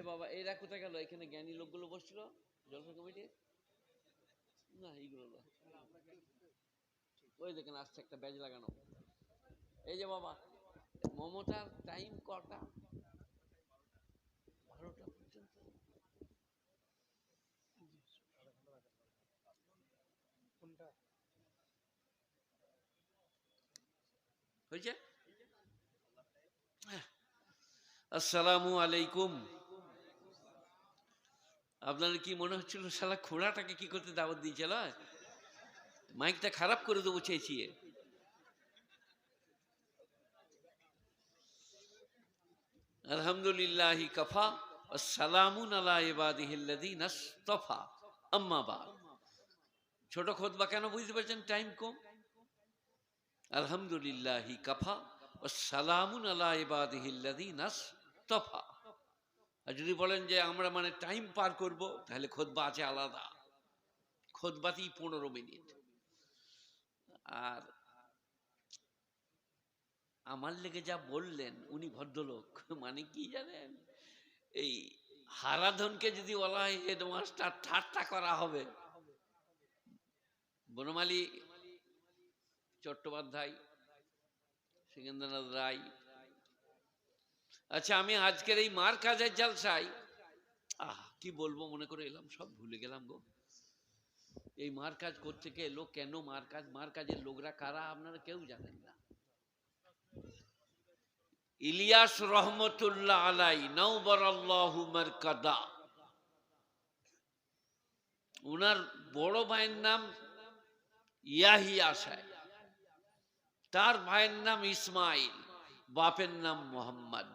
এ বাবা এরা কোথায় গেল? এখানে জ্ঞানী লোকগুলো বসছিল? জলসা কমিটি না এইগুলো না। ওই দেখেন আসছে একটা ব্যাজ লাগানো। এই যে বাবা মমতার টাইম কটা? বারোটা পর্যন্ত। হয়েছে? আসসালামু আলাইকুম। আপনার কি মনে হচ্ছিল, শালা খোড়াটাকে কি করতে দাওয়াত দিয়েছিল মাইকটা খারাপ করে দেবো চেয়েছিয়ে আলহামদুলিল্লাহ কফা সালামুন আলা ইবাদিহিল্লাযীনা ইসতাফা আম্মা বাদ। ছোট কেন বুঝতে পারছেন টাইম কম? আলহামদুলিল্লাহ কফা সালামুন আলা ইবাদিহিল্লাযীনা ইসতাফা আর যদি বলেন যে আমরা মানে টাইম পার করব, তাহলে খোদবা আছে আলাদা। খোদবাতেই পনেরো মিনিট। আর আমার লেগে যা বললেন, উনি ভদ্রলোক মানে কি জানেন? এই হারাধনকে যদি বলা হয়, হেডমাস্টার ঠাট্টা করা হবে। বনমালী চট্টোপাধ্যায় সিকেন্দ্রনাথ রায় আচ্ছা আমি আজকের এই মার কাজের জালসাই আহ, কি বলব মনে করে এলাম, সব ভুলে গেলাম গো। এই মার কাজ করতে গিয়ে এলো কেন মার কাজ? মার কাজের লোকরা কারা আপনারা কেউ জানেন না। ইলিয়াস রহমতুল্লাহ আলাই নৌবর আল্লাহ কাদা উনার বড় ভাইয়ের নাম ইয়াহিয়া সাহেব। তার ভাইয়ের নাম ইসমাইল, বাপের নাম মোহাম্মদ।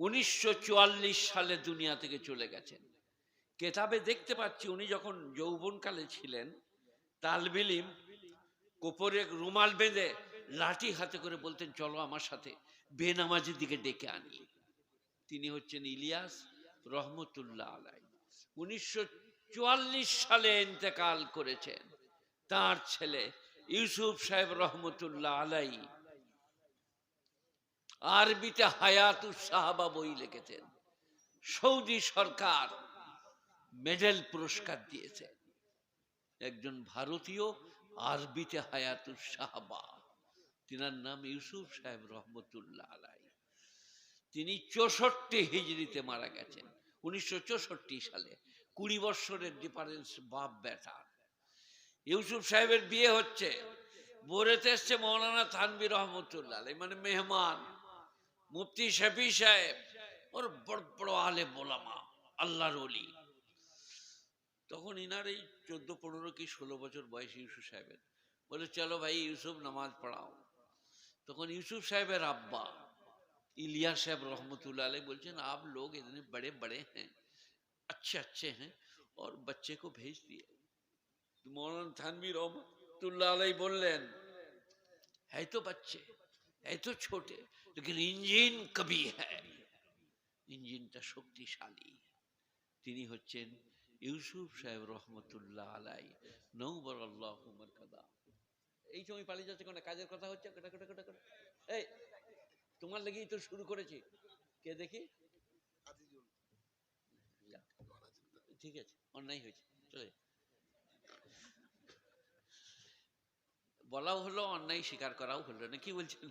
উনিশশো চুয়াল্লিশ সালে দুনিয়া থেকে চলে গেছেন। কেতাবে দেখতে পাচ্ছি উনি যখন যৌবনকালে ছিলেন তালবিলিম কোপরে রুমাল বেঁধে লাঠি হাতে করে বলতেন, চলো আমার সাথে বেনামাজির দিকে ডেকে আনি। তিনি হচ্ছেন ইলিয়াস রহমতুল্লাহ আলাই। উনিশশো চুয়াল্লিশ সালে ইন্তেকাল করেছেন তার ছেলে ইউসুফ সাহেব রহমতুল্লাহ আলাই। আরবিতে হায়াতুস সাহাবা বই লিখেছেন। সৌদি সরকার মেডেল পুরস্কার দিয়েছে। একজন ভারতীয় আরবিতে হায়াতুস সাহাবা, তিনার নাম ইউসুফ সাহেব রহমতুল্লাহ আলাই। তিনি চৌষট্টি হিজড়িতে মারা গেছেন, উনিশশো চৌষট্টি সালে, কুড়ি বৎসরের ডিফারেন্স বাপ বেটা। ইউসুফ সাহেবের বিয়ে হচ্ছে বোরেতে এসছে মৌলানা থানবি রহমতুল্লাহ মানে মেহমান। মুফতি শফি সাহেব ওর বড় বড় আলে বোলামা আল্লাহর অলি তখন ইনার এই চোদ্দ পনেরো কি ষোলো বছর বয়স ইউসুফ সাহেবের বলে চলো ভাই ইউসুফ নামাজ পড়াও তখন ইউসুফ সাহেবের আব্বা इलिया साहब रहमतुल्लाह अलैह बोलते हैं आप लोग इतने बड़े बड़े हैं अच्छे अच्छे हैं और बच्चे को भेज दिए तो मौलाना थानवी रहमतुल्लाह अलैह बोलें है तो बच्चे है तो छोटे लेकिन इंजिन कभी है ইঞ্জিনটা শক্তিশালী তিনি হচ্ছেন ইউসুফ সাহেব রহমতুল্লাহ আলাই নৌবর আল্লাহ কাদা এই সময় পালিয়ে যাচ্ছে কোনো কাজের কথা হচ্ছে কোটা কোটা কোটা কোটা এই তোমার লেগেই তো শুরু করেছি কে দেখি যাক, ঠিক আছে অন্যায় হয়েছে চলে যা। বলাও হলো অন্যায় স্বীকার করাও হলো না কি বলছেন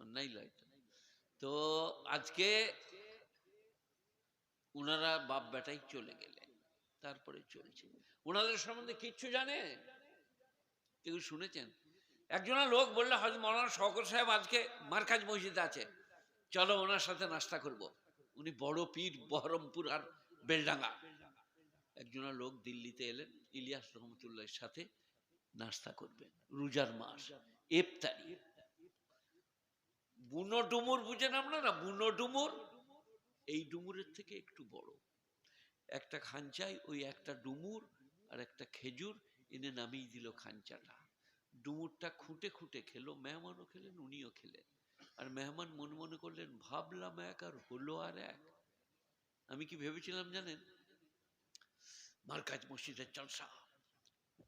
অন্যায় তো। আজকে ওনারা বাপ বেটাই চলে গেলেন, তারপরে চলছে। সম্বন্ধে কিচ্ছু জানে? কেউ শুনেছেন? লোক বললে মৌলানা শকর সাহেব আজকে মার্কাজ মসজিদে আছে। চলো ওনার সাথে নাস্তা করব। উনি বড় পীর, বহরমপুর আর বেলডাঙ্গা। একজনা লোক দিল্লিতে এলেন, ইলিয়াস রহমতুল্লাহর সাথে নাস্তা করবেন, রোজার মাস ইফতারি বুনো ডুমুর বুঝেন আপনারা? বুনো ডুমুর এই ডুমুরের থেকে একটু বড়। একটা খাঞ্চায় ওই একটা ডুমুর আর একটা খেজুর, এনে নামিয়ে দিল খাঞ্চাটা ডুমুরটা খুঁটে খুঁটে খেলো, মেহমানও খেলেন, উনিও খেলেন। আর মেহমান মনে মনে করলেন, ভাবলাম এক আর হলো আর এক। আমি কি ভেবেছিলাম জানেন? মার্কাজ মসজিদের জলসা,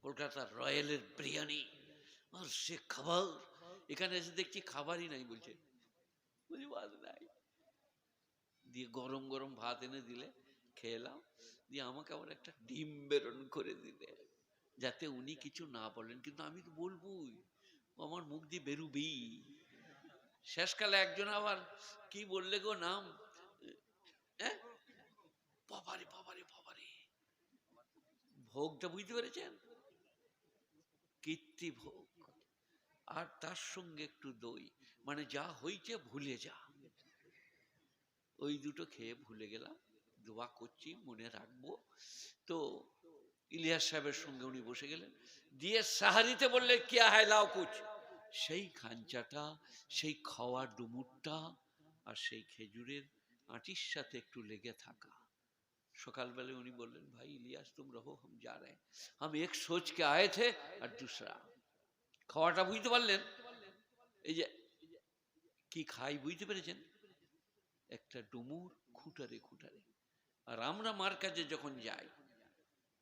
কলকাতার রয়্যালের বিরিয়ানি, আর সে খাবার। এখানে এসে দেখছি খাবারই নাই বলছে। দিয়ে গরম গরম ভাত এনে দিলে, খেলাম। দিয়ে আমাকে আবার একটা ডিম করে দিলে, যাতে উনি কিছু না বলেন। কিন্তু আমি তো বলবই আমার মুখ দিয়ে বেরুবেই। শেষকালে একজন আবার কি বললে গো নাম? হ্যাঁ? বাবারে বাবারে বাবারে। ভোগটা বুঝতে পেরেছেন? কীর্তি ভোগ। আর তার সঙ্গে একটু দই। মানে যা হয়েছে ভুলে যা। ওই দুটো খেয়ে ভুলে গেলাম, দোয়া করছি, মনে রাখব। তো ইলিয়াস সাহেবের সঙ্গে উনি বসে গেলেন। দিয়ে সাহারিতে বললে কি হায় লাও কুচ সেই খাঞ্চাটা, সেই খাওয়ার ডুমুরটা আর সেই খেজুরের আটির সাথে একটু লেগে থাকা। সকালবেলা উনি বললেন, ভাই ইলিয়াস, তুম রহো, হাম যা রে। আমি এক সোচকে আয়ে থে আর দুসরা। খাওয়াটা বুঝতে পারলেন? এই যে কি খাই বুঝতে পেরেছেন? একটা ডুমুর খুঁটারে খুঁটারে। আর আমরা মার কাছে যখন যাই,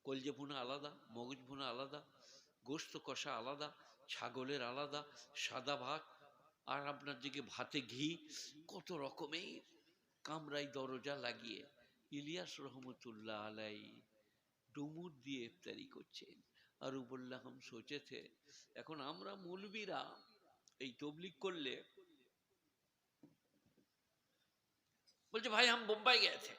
কলজে ভুনা আলাদা, মগজ ভুনা আলাদা, গোস্ত কষা আলাদা, ছাগলের আলাদা, সাদা ভাত, আর আপনার দিকে ভাতে ঘি, কত রকমের কামরাই দরজা লাগিয়ে ইলিয়াস রহমতুল্লাহ আলাই ডুমুর দিয়ে ইফতারি করছেন। আর ও বললাম হাম সোচেছে, এখন আমরা মৌলবীরা এই তবলিক করলে बोलते भाई हम मुंबई गए थे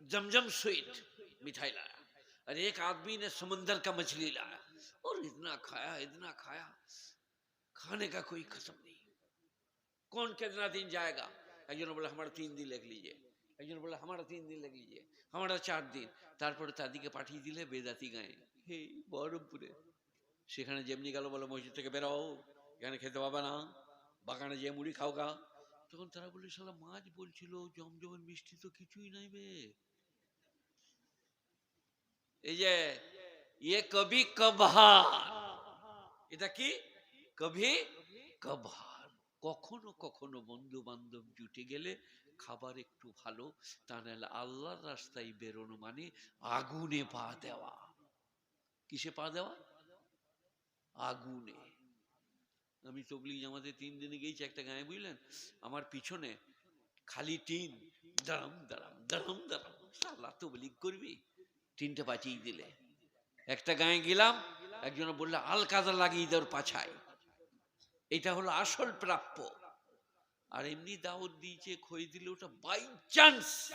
जमजम स्वीट मिठाई लाया और एक आदमी ने समंदर का मछली लाया और इतना खाया इतना खाया खाने का कोई खत्म नहीं कौन कितना दिन जाएगा একজন বলে আমার তিন দিন লেখ লিজিয়ে একজন বলে আমার তিন দিন লেখ লিজিয়ে আমার চার দিন তারপরে তাদিকে পাঠিয়ে দিলে বেদাতি গায়ে হে বহরমপুরে সেখানে যেমনি গেল বলে মসজিদ থেকে বেরো এখানে খেতে পাবে না বাগানে যে মুড়ি খাও গা তখন তারা বলে শালা মাছ বলছিল জমজমের মিষ্টি তো কিছুই নাই বে। এই যে ইয়ে কবি কভার এটা কি? কবি কভার কখনো কখনো বন্ধু বান্ধব জুটে গেলে খাবার একটু ভালো, তা নাহলে আল্লাহর রাস্তায় বেরোনো মানে আগুনে পা দেওয়া। কিসে পা দেওয়া? আগুনে। আমি তবলিগ জামাতে তিন দিনে গিয়েছি একটা গায়ে বুঝলেন? আমার পিছনে খালি টিন, দাঁড়াম দাঁড়াম দাঁড়াম দাঁড়াম। সাল্লাহ তবলিগ করবি? টিনটা বাঁচিয়ে দিলে। একটা গায়ে গেলাম, একজন বললে, আল কাদা লাগিয়ে দেওয়ার পাছায়। এটা হলো আসল প্রাপ্য। আর এমনি দাওয়াত দিয়েছে খই দিলে ওটা বাই চান্স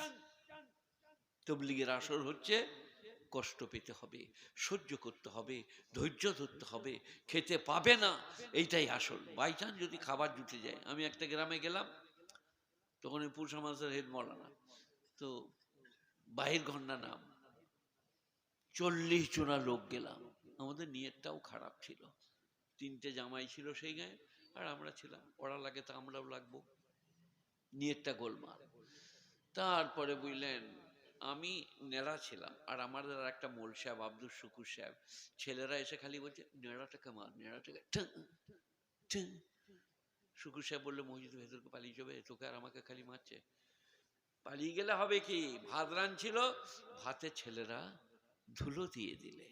তবলিগের আসর হচ্ছে কষ্ট পেতে হবে, সহ্য করতে হবে, ধৈর্য ধরতে হবে, খেতে পাবে না, এইটাই আসল। বাই যদি খাবার জুটে যায়, আমি একটা গ্রামে গেলাম, তখন এই পুরুষা মাসের হেড মলানা। তো বাহির ঘণ্টা নাম, চল্লিশ জনা লোক গেলাম, আমাদের নিয়তটাও খারাপ ছিল। তিনটে জামাই ছিল সেই গায়ে, আর আমরা ছিলাম। ওরা লাগে তা আমরাও লাগবো। নিয়তটা গোলমাল। তারপরে বুঝলেন আমি নেড়া ছিলাম আর আমাদের আর একটা মোল সাহেব আব্দুল শুকুর সাহেব ছেলেরা এসে খালি বলছে নেড়াটাকে ঠ্যাঁ, ঠ্যাঁ। শুকুর সাহেব বললে মসজিদ ভেতরকে পালিয়ে যাবে তোকে আর আমাকে খালি মারছে। পালিয়ে গেলে হবে কি? ভাত ছিল ভাতে ছেলেরা ধুলো দিয়ে দিলে।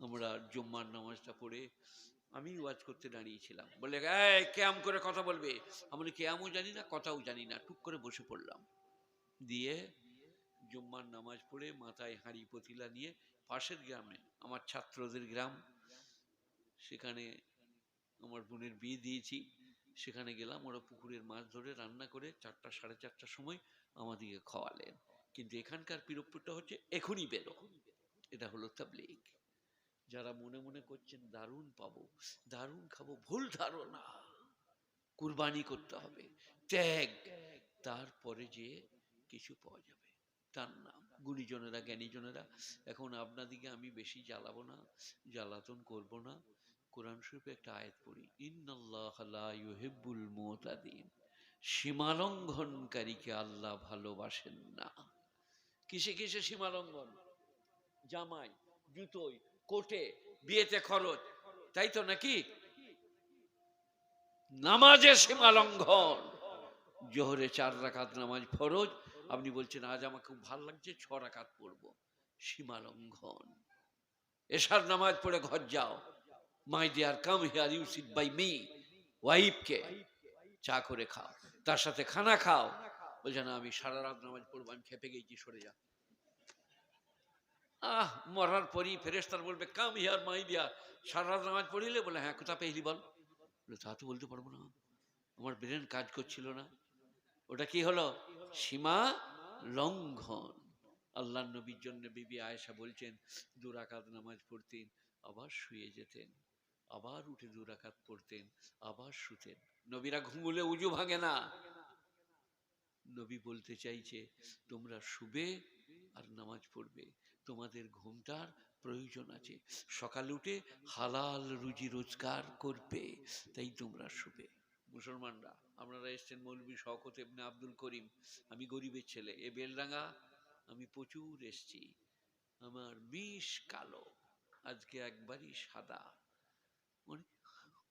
আমরা জুম্মার নামাজটা পড়ে আমি ওয়াজ করতে দাঁড়িয়েছিলাম। বলে কেয়াম করে কথা বলবে? আমরা কেয়ামও জানি না কথাও জানি না। টুক করে বসে পড়লাম। দিয়ে জুম্মার নামাজ পড়ে মাথায় হাঁড়ি পতিলা নিয়ে পাশের গ্রামে, আমার ছাত্রদের গ্রাম, সেখানে আমার বোনের বিয়ে দিয়েছি। সেখানে গেলাম, ওরা পুকুরের মাছ ধরে রান্না করে চারটা, সাড়ে চারটার সময় আমাদেরকে খাওয়ালেন। কিন্তু এখানকার পিরোপ্পুরটা হচ্ছে এখনই বেরো। এটা হলো তাবলিগ। যারা মনে মনে করছেন, দারুণ পাবো, দারুণ খাব, ভুল ধারণা। কুরবানি করতে হবে। ত্যাগ। তারপরে যে কিছু পাওয়া যাবে। তার নাম গুণীজনেরা, জ্ঞানীজনেরা, এখন আপনাদিকে আমি বেশি জ্বালাবো না, জ্বালাতন করব না। কোরআন শরীফে একটা আয়াত পড়ি, ইন্নাল্লাহ লা ইউহিব্বুল সীমালঙ্ঘনকারীকে আল্লাহ ভালোবাসেন না। কিসে কিসে সীমালঙ্ঘন? জামাই, জুতোই, কোটে, বিয়েতে খরচ, তাই তো নাকি? নামাজের সীমা লঙ্ঘন জোহরে চার রাখাত নামাজ ফরজ আপনি বলছেন, আজ আমার খুব ভালো লাগছে, ছ রাকাত পড়ব। সীমা লঙ্ঘন এশার নামাজ পড়ে ঘর যাও। My dear come here you sit by me ওয়াইফকে চা করে খাও, তার সাথে খানা খাও। বলছে, না, আমি সারা রাত নামাজ পড়ব, আমি খেপে গেছি, সরে যা। আহ, মরার পরই ফেরেস্তার বলবে কাম হিয়ার মাই দিয়া সারা রাত নামাজ পড়িলে বলে হ্যাঁ কোথা পেহলি বল? তা তো বলতে পারব না। আমার ব্রেন কাজ করছিল না। ওটা কি হলো? সীমা লঙ্ঘন। আল্লাহ নবীর জন্য বিবি আয়েশা বলছেন দুরাকাত নামাজ পড়তেন, আবার শুয়ে যেতেন, আবার উঠে দুরাকাত পড়তেন, আবার শুতেন। নবীরা ঘুমুলে উজু ভাঙে না। নবী বলতে চাইছে, তোমরা শুবে আর নামাজ পড়বে। তোমাদের ঘুমটার প্রয়োজন আছে। সকাল উঠে হালাল রুজি রোজগার করবে, তাই তোমরা শুবে। মুসলমানরা। আপনারা এসছেন মৌলবী শওকত এমনি আব্দুল করিম। আমি গরিবের ছেলে। এ বেলডাঙ্গা আমি প্রচুর এসছি। আমার বিষ কালো। আজকে একবারই সাদা।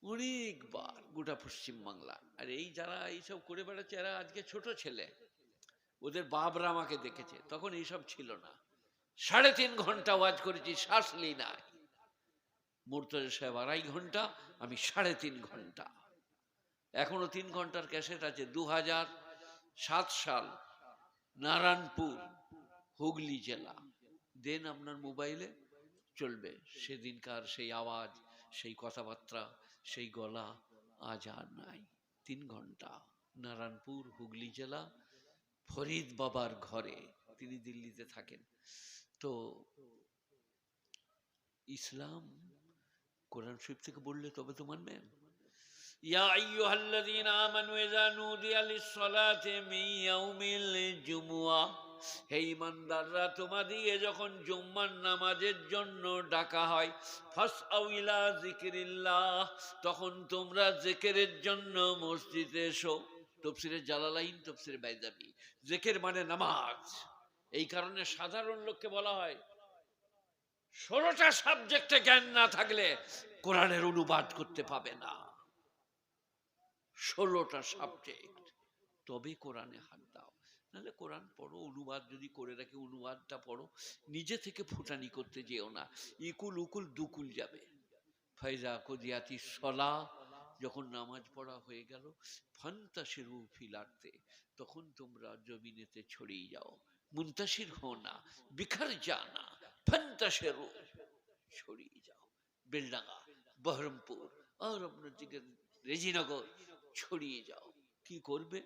অনেকবার গোটা পশ্চিম বাংলা। আর এই যারা এইসব করে বেড়াচ্ছে, এরা আজকে ছোট ছেলে। ওদের বাবরা আমাকে দেখেছে। তখন এইসব ছিল না। সাড়ে তিন ঘণ্টা ওয়াজ করেছি, শ্বাস লি নাই। মুর্তজা সাহেব আড়াই ঘণ্টা, আমি সাড়ে তিন ঘণ্টা। এখনও তিন ঘণ্টার ক্যাসেট আছে দু সাত সাল, নারায়ণপুর, হুগলি জেলা। দেন আপনার মোবাইলে চলবে। সেদিনকার সেই আওয়াজ, সেই কথাবার্তা, সেই গলা আজ আর নাই। তিন ঘণ্টা, নারায়ণপুর, হুগলি জেলা, ফরিদ বাবার ঘরে, তিনি দিল্লিতে থাকেন। তো ইসলাম কোরআন শরীফ থেকে বললে তবে তো মানবেন? ইয়া আইয়ুহাল্লাযীনা আমানু ইযা নুদিয়া লিস-সালাতি মিন ইয়াউমিল জুমুআহ হে ইমানদাররা তোমাদিকে যখন জুম্মার নামাজের জন্য ডাকা হয়, ফাসআউ ইলা যিকরিল্লাহ, তখন তোমরা জিকিরের জন্য মসজিদে এসো। তফসিরে জালালাইন তফসিরে বাইজাবি। জিকির মানে নামাজ। এই কারণে সাধারণ লোককে বলা হয়, ষোলোটা সাবজেক্টে জ্ঞান না থাকলে কোরআনের অনুবাদ করতে পাবে না। ষোলোটা সাবজেক্ট তবে কোরআনে হাত দাও। নাহলে কোরআন পড়ো, অনুবাদ যদি করে রাখি, অনুবাদটা পড়ো। নিজে থেকে ফুটানি করতে যেও না। ইকুল উকুল দুকুল যাবে। ফাইজা কদিয়াতি সলা, যখন নামাজ পড়া হয়ে গেল ফান্তাসের ফিলার্তে তখন তোমরা জমিনেতে ছড়িয়ে যাও। মুন্তাসির হো না, বিখার জানা ফান্তাসের ছড়িয়ে যাও। বেলডাঙ্গা, বহরমপুর, আর আপনার দিকে রেজিনগর ছড়িয়ে যাও। কি করবে?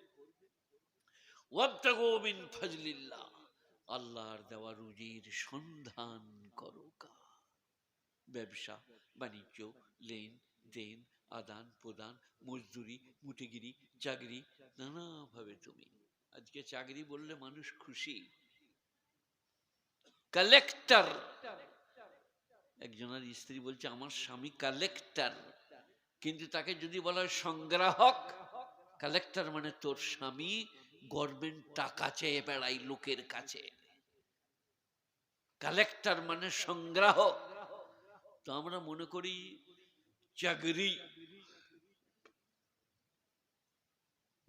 আল্লাহর দেওয়া রুজির সন্ধান করো ব্যবসা, বাণিজ্য, লেন দেন, আদান প্রদান, মজদুরি, মুটিগিরি, চাকরি, নানাভাবে তুমি। আজকে চাকরি বললে মানুষ খুশি। কালেক্টর। একজনের স্ত্রী বলছে, আমার স্বামী কালেক্টর। কিন্তু তাকে যদি বলা হয় সংগ্রাহক কালেক্টর মানে তোর স্বামী গভর্নমেন্ট টাকা চেয়ে বেড়াই লোকের কাছে। কালেক্টর মানে সংগ্রাহক। তো আমরা মনে করি চাকরি।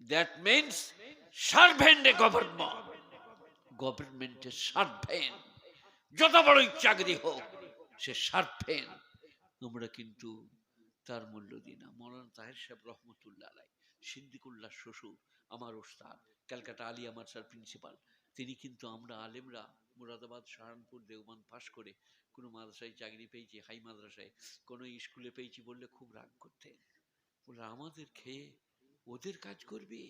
That means servant a government গভর্নমেন্টের সার্ভেন্ট যত বড়ই চাকরি হোক, সে সার্ভেন্ট আমরা কিন্তু তার মূল্য দিই না। মৌলানা তাহের সাহেব রহমতুল্লাহ আলাই, সিদ্দিকুল্লাহ শ্বশুর, আমার ওস্তাদ, ক্যালকাটা আলিয়া মাদ্রাসার প্রিন্সিপাল। তিনি কিন্তু আমরা আলেমরা মুরাদাবাদ সাহারানপুর দেওবান পাশ করে কোনো মাদ্রাসায় চাকরি পেয়েছি, হাই মাদ্রাসায়, কোনো স্কুলে পেয়েছি বললে খুব রাগ করতেন। বলে, আমাদের খেয়ে ওদের কাজ করবি?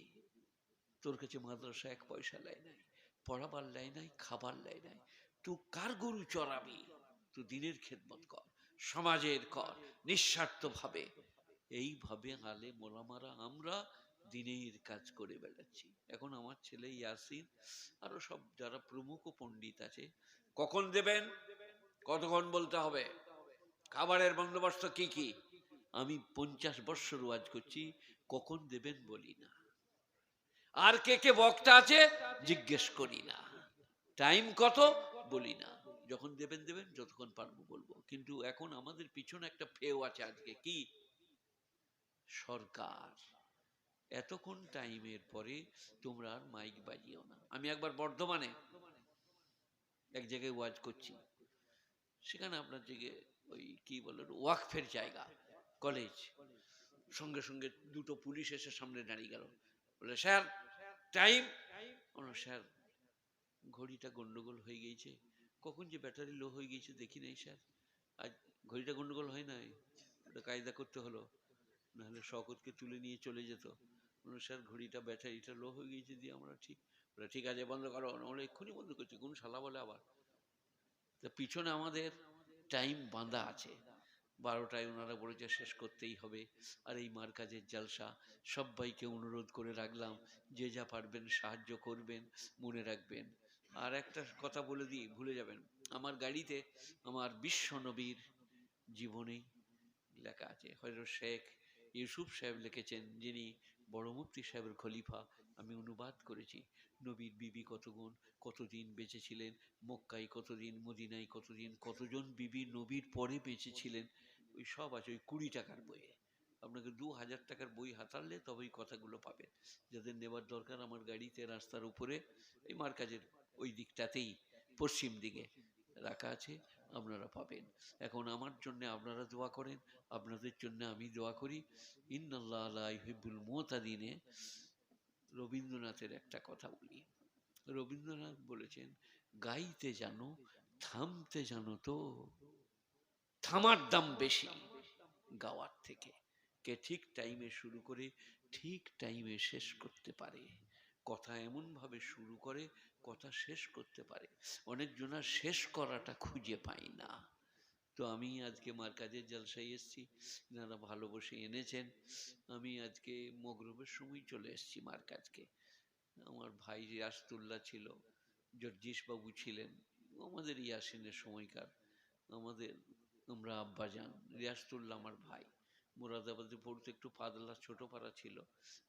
তোর কাছে মাদ্রাসা এক পয়সা লেয় নাই, পড়াবার লেয় নাই, খাবার লেয় নাই, তুই কার গরু চড়াবি? তুই দিনের খেদমত কর। সমাজের কর, নিঃস্বার্থভাবে। এইভাবে আলে মোলামারা আমরা দিনের কাজ করে বেড়াচ্ছি। এখন আমার ছেলে ইয়াসিন, আরও সব যারা প্রমুখ পণ্ডিত আছে, কখন দেবেন? কতক্ষণ বলতে হবে? খাবারের বন্দোবস্ত কি কি? আমি পঞ্চাশ বৎসর ওয়াজ করছি, কখন দেবেন বলি না। আর কে কে বক্তা আছে? জিজ্ঞেস করি না। টাইম কত? বলি না। যখন দেবেন দেবেন, যতক্ষণ পারব বলব। কিন্তু এখন আমাদের পিছনে একটা ফেও আছে আজকে। কি? সরকার। এতক্ষণ টাইমের পরে তোমরা আর মাইক বাজিও না। আমি একবার বর্ধমানে এক জায়গায় ওয়াজ করছি। সেখানে আপনার দিকে ওই কি বলে ওয়াকফের জায়গা, কলেজ। সঙ্গে সঙ্গে দুটো পুলিশ এসে সামনে দাঁড়িয়ে গেল। বলে, স্যার, টাইম? স্যার, ঘড়িটা গন্ডগোল হয়ে গিয়েছে। কখন যে ব্যাটারি লো হয়ে গিয়েছে দেখি নাই স্যার। আজ ঘড়িটা গন্ডগোল হয় নাই? ওটা কায়দা করতে হলো নাহলে শকতকে তুলে নিয়ে চলে যেত। বললাম, স্যার ঘড়িটা ব্যাটারিটা লো হয়ে গিয়েছে দিয়ে আমরা ঠিক বলে, ঠিক আছে বন্ধ করো। আমরা এক্ষুনি বন্ধ করছি কোন শালা বলে আবার। তা পিছনে আমাদের টাইম বাঁধা আছে। বারোটায় ওনারা বলেছে শেষ করতেই হবে। আর এই মার কাজের জালসা সবাইকে অনুরোধ করে রাখলাম যে যা পারবেন সাহায্য করবেন মনে রাখবেন। আর একটা কথা বলে দিই, ভুলে যাবেন। আমার গাড়িতে আমার বিশ্ব নবীর জীবনী লেখা আছে। হয়তো শেখ ইউসুফ সাহেব লিখেছেন, যিনি বড় মুফতি সাহেবের খলিফা, আমি অনুবাদ করেছি। নবীর বিবি কত গুণ কতদিন বেঁচে ছিলেন মক্কায় কতদিন, মদিনায় কতদিন, কতজন বিবি নবীর পরে বেঁচে ছিলেন ওই সব আছে, ওই কুড়ি টাকার বইয়ে। আপনাকে দু হাজার টাকার বই হাতালে তবে এই কথাগুলো পাবেন। যাদের নেবার দরকার আমার গাড়িতে রাস্তার উপরে, এই মার্কাজের ওই দিকটাতেই পশ্চিম দিকে রাখা আছে, আপনারা পাবেন। এখন আমার জন্য আপনারা দোয়া করেন, আপনাদের জন্য আমি দোয়া করি। ইন্নাল্লাহ মুতাদিনে, রবীন্দ্রনাথের একটা কথা বলি। রবীন্দ্রনাথ বলেছেন, গাইতে জানো, থামতে জানো তো, থামার দাম বেশি। গাওয়ার থেকে। কে ঠিক টাইমে শুরু করে, ঠিক টাইমে শেষ করতে পারে। কথা এমনভাবে শুরু করে কথা শেষ করতে পারে। অনেকজনা শেষ করাটা খুঁজে পাই না। তো আমি আজকে মার কাজের জলসায় এসেছি। এনারা ভালো বসে এনেছেন। আমি আজকে মগরবের সময় চলে এসেছি মার কাজকে আমার ভাই রিয়াসতুল্লাহ ছিল বাবু ছিলেন আমাদের ইয়াসিনের সময়কার। আমাদের আমরা আব্বাজান রিয়াসতুল্লাহ আমার ভাই। মুরাদাবাদে পড়তে একটু পাতলা ছোট পাড়া ছিল।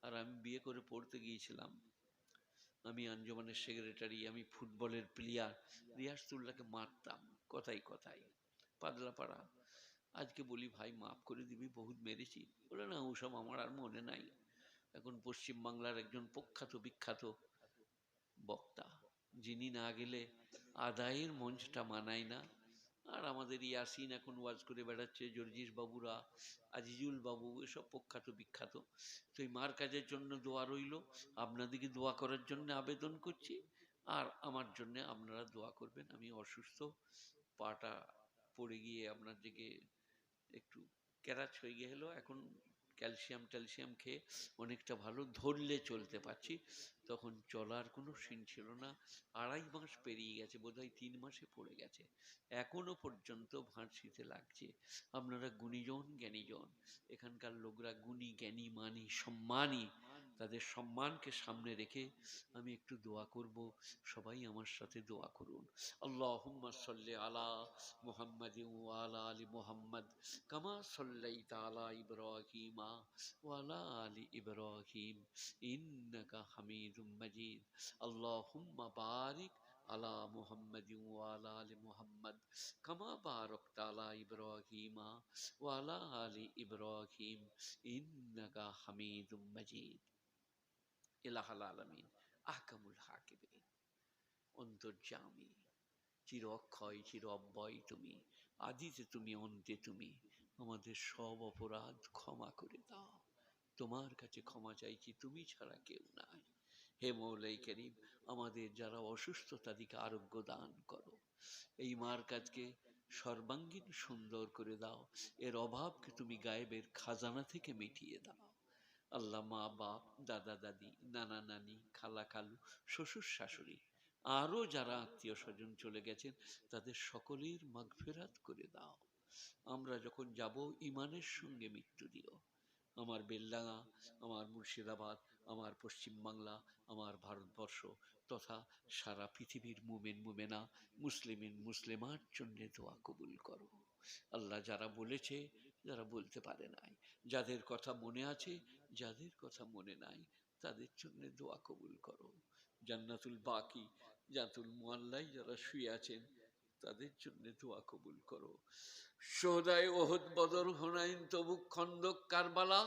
আর আমি বিয়ে করে পড়তে গিয়েছিলাম। আমি আঞ্জমানের সেক্রেটারি, আমি ফুটবলের প্লেয়ার। রিয়াসতুল্লাহকে মারতাম কথাই কথাই পাতলা পাড়া। আজকে বলি, ভাই, মাফ করে দিবি, বহুত মেরেছি। বলে, না, ওসব আমার আর মনে নাই। এখন পশ্চিমবাংলার একজন প্রখ্যাত, বিখ্যাত বক্তা, যিনি না গেলে আদায়ের মঞ্চটা মানায় না। আর আমাদের ইয়াসিন এখন ওয়াজ করে বেড়াচ্ছে, জর্জিস বাবুরা, আজিজুল বাবু, এসব প্রখ্যাত, বিখ্যাত। তো এই মার কাজের জন্য দোয়া রইল। আপনাদেরকে দোয়া করার জন্য আবেদন করছি। আর আমার জন্য আপনারা দোয়া করবেন। আমি অসুস্থ। পাটা পড়ে গিয়ে আপনার দিকে একটু ক্যারাচ হয়ে গেল। এখন ক্যালসিয়াম ট্যালসিয়াম খেয়ে অনেকটা ভালো ধরলে চলতে পারছি। তখন চলার কোনো সিন ছিল না। আড়াই মাস পেরিয়ে গেছে, বোধহয় তিন মাসে পড়ে গেছে। এখনও পর্যন্ত ভাঁড়শিতে লাগছে। আপনারা গুণীজন, জ্ঞানীজন। এখানকার লোকরা গুণী, জ্ঞানী, মানি, সম্মানী। তাদের সম্মানকে সামনে রেখে আমি একটু দোয়া করব। সবাই আমার সাথে দোয়া করুন। আল্লাহুম্মা সাল্লি আলা মুহাম্মাদিন ওয়া আলা আলি মুহাম্মদ কামা সাল্লাইতা আলা ইব্রাহিমা ওয়া আলা ইব্রাহিম ইন্নাকা হামিদুম মাজিদ। আল্লাহুম্মা বারিক আলা মুহাম্মাদিন ওয়া আলা মুহাম্মদ কামা বারাকতা আলা ইব্রাহিমা ওয়া আলা আলি ইব্রাহিম ইন্নাকা হামিদুম মাজিদ। ইলাহাল আলামিন, আহকামুল হাকিমিন। অন্তর্যামী চির অক্ষয় চির অব্যয় তুমি আদিতে তুমি, অন্তে তুমি, আমাদের সব অপরাধ ক্ষমা করে দাও। তোমার কাছে ক্ষমা চাইছি, তুমি ছাড়া কেউ নাই। হে মৌলাই করিম, আমাদের যারা অসুস্থ তাদেরকে আরোগ্য দান করো, এই মার কাজকে সর্বাঙ্গীন সুন্দর করে দাও। এর অভাবকে তুমি গায়েবের খাজানা থেকে মিটিয়ে দাও। আল্লাহ মা, বাপ, দাদা, দাদি, নানা, নানি, খালা, খালু, শ্বশুর, শাশুড়ি, আরও যারা আত্মীয় স্বজন চলে গেছেন, তাদের সকলের মাগফেরাত করে দাও। আমরা যখন যাব ইমানের সঙ্গে মৃত্যু দিও। আমার বেলডাঙা আমার মুর্শিদাবাদ, আমার পশ্চিমবাংলা আমার ভারতবর্ষ তথা সারা পৃথিবীর মুমেন, মুমেনা, মুসলিমিন, মুসলিমার জন্য দোয়া কবুল করো। আল্লাহ যারা বলেছে, যারা বলতে পারে নাই, যাদের কথা মনে আছে যাদের কথা মনে নাই, তাদের জন্য দোয়া কবুল করো। জান্নাতুল বাকি জাতুল মোয়াল্লাই যারা শুয়ে আছেন, তাদের জন্য দোয়া কবুল করো। সোহদায় ওহদ বদর হোনাইন তবুক খন্দক কারবালা,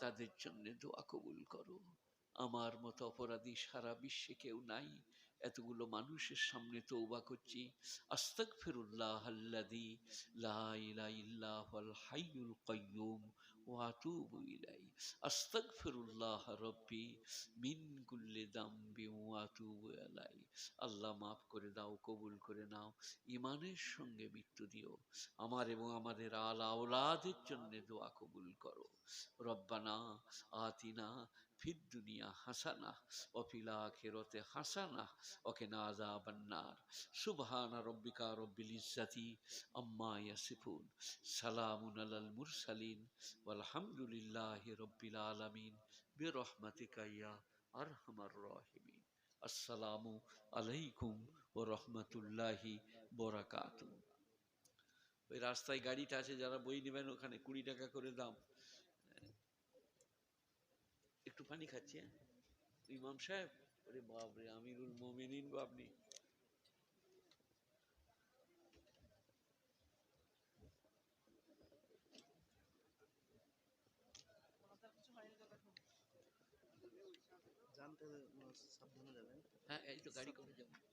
তাদের জন্য দোয়া কবুল করো। আমার মতো অপরাধী সারা বিশ্বে কেউ নাই, এতগুলো মানুষের সামনে তৌবা করছি। আস্তাক ফিরুল্লাহ আল্লাদি লা ইলাহা ইল্লাহুল হাইয়ুল কাইয়্যুম وأتوب إليه أستغفر الله ربي من كل ذنب وأتوب إليه আল্লাহ মাফ করে দাও কবুল করে নাও ইমানের সঙ্গে মৃত্যু দিও আমার এবং আমাদের আলা আওলাদের জন্য দোয়া কবুল করো রব্বানা আতিনা ফিদ দুনিয়া হাসানা অফিলা খেরতে হাসানা ওকে নাজা বান্নার সুবহানা রব্বিকা রব্বিল ইজ্জাতি আম্মা ইয়াসিফুন। সালামুন আলাল মুরসালিন আলহামদুলিল্লাহ রব্বিল আলমিন। বেরহমাতিকা ইয়া আরহামার রাহিমিন। আসসালামু আলাইকুম ও রহমতুল্লাহি বরাকাতু ওই রাস্তায় গাড়িটা আছে, যারা বই নেবেন ওখানে কুড়ি টাকা করে দাম। একটু পানি খাচ্ছি হ্যাঁ? ইমাম সাহেব ওরে বাপরে আমিরুল মোমিনিন জানতে সাবধানে যাবেন। হ্যাঁ এই তো গাড়ি করে যাব। হ্যাঁ।